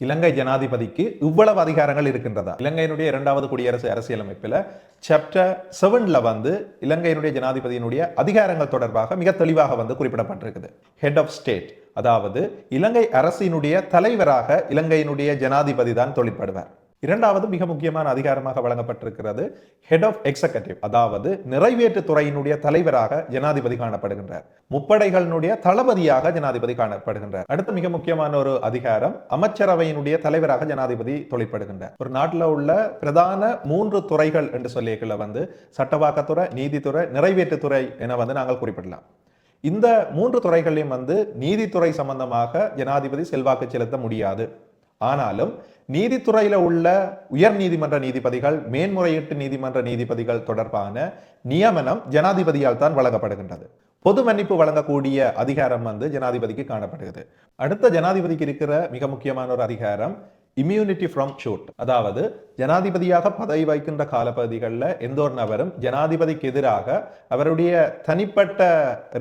இலங்கை ஜனாதிபதிக்கு இவ்வளவு அதிகாரங்கள் இருக்கின்றதா? இலங்கையினுடைய இரண்டாவது குடியரசு அரசியலமைப்பில் சாப்டர் செவன்ல வந்து இலங்கையினுடைய ஜனாதிபதியினுடைய அதிகாரங்கள் தொடர்பாக மிக தெளிவாக வந்து குறிப்பிடப்பட்டிருக்குது. ஹெட் ஆஃப் ஸ்டேட் அதாவது இலங்கை அரசினுடைய தலைவராக இலங்கையினுடைய ஜனாதிபதி தான் தொழிற்படுவார். இரண்டாவது மிக முக்கியமான அதிகாரமாக வழங்கப்பட்டிருக்கிறது ஹெட் ஆஃப் எக்ஸிகட்டிவ் அதாவது நிறைவேற்று துறையினுடைய தலைவராக ஜனாதிபதி காணப்படுகின்றார். முப்படைகளினுடைய தளபதியாக ஜனாதிபதி காணப்படுகின்றார். அடுத்த மிக முக்கியமான ஒரு அதிகாரம் அமைச்சரவையினுடைய தலைவராக ஜனாதிபதி தொழிற்படுகின்றார். ஒரு நாட்டில் உள்ள பிரதான மூன்று துறைகள் என்று சொல்லியக்குள்ள வந்து சட்டவாக்கத்துறை நீதித்துறை நிறைவேற்றுத்துறை என வந்து நாங்கள் குறிப்பிடலாம். இந்த மூன்று துறைகளையும் வந்து நீதித்துறை சம்பந்தமாக ஜனாதிபதி செல்வாக்கு செலுத்த முடியாது. ஆனாலும் நீதித்துறையில் உள்ள உயர் நீதிமன்ற நீதிபதிகள் மேன்முறையீட்டு நீதிமன்ற நீதிபதிகள் தொடர்பான நியமனம் ஜனாதிபதியால் தான் வழங்கப்படுகின்றது. பொது மன்னிப்பு வழங்கக்கூடிய அதிகாரம் வந்து ஜனாதிபதிக்கு காணப்படுகிறது. அடுத்த ஜனாதிபதிக்கு இருக்கிற மிக முக்கியமான ஒரு அதிகாரம் இம்யூனிட்டி ஃப்ரம் ஷூட் அதாவது ஜனாதிபதியாக பதவி வைக்கின்ற காலப்பகுதிகளில் எந்த ஒரு நபரும் ஜனாதிபதிக்கு எதிராக அவருடைய தனிப்பட்ட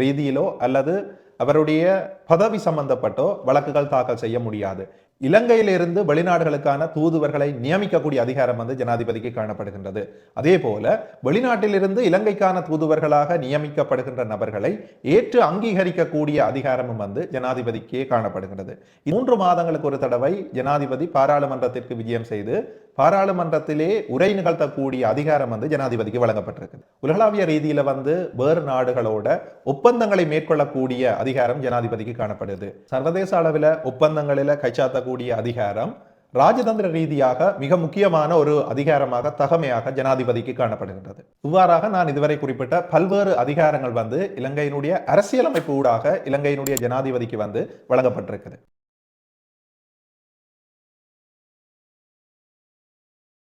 ரீதியிலோ அல்லது அவருடைய பதவி சம்பந்தப்பட்டோ வழக்குகள் தாக்கல் செய்ய முடியாது. இலங்கையிலிருந்து வெளிநாடுகளுக்கான தூதுவர்களை நியமிக்கக்கூடிய அதிகாரம் வந்து ஜனாதிபதிக்கு காணப்படுகின்றது. அதே போல வெளிநாட்டிலிருந்து இலங்கைக்கான தூதுவர்களாக நியமிக்கப்படுகின்ற நபர்களை ஏற்று அங்கீகரிக்கக்கூடிய அதிகாரமும் வந்து ஜனாதிபதிக்கே காணப்படுகின்றது. மூன்று மாதங்களுக்கு ஒரு தடவை ஜனாதிபதி பாராளுமன்றத்திற்கு விஜயம் செய்து பாராளுமன்றத்திலே உரை நிகழ்த்தக்கூடிய அதிகாரம் வந்து ஜனாதிபதிக்கு வழங்கப்பட்டிருக்கு உலகளாவிய ரீதியில வந்து வேறு நாடுகளோட ஒப்பந்தங்களை மேற்கொள்ளக்கூடிய அதிகாரம் ஜனாதிபதிக்கு காணப்படுது. சர்வதேச அளவில் ஒப்பந்தங்களில கைச்சாத்தக்கூடிய அதிகாரம் ராஜதந்திர ரீதியாக மிக முக்கியமான ஒரு அதிகாரமாக தகமையாக ஜனாதிபதிக்கு காணப்படுகின்றது. இவ்வாறாக நான் இதுவரை குறிப்பிட்ட பல்வேறு அதிகாரங்கள் வந்து இலங்கையினுடைய அரசியலமைப்பு ஊடாக இலங்கையினுடைய ஜனாதிபதிக்கு வந்து வழங்கப்பட்டிருக்குது.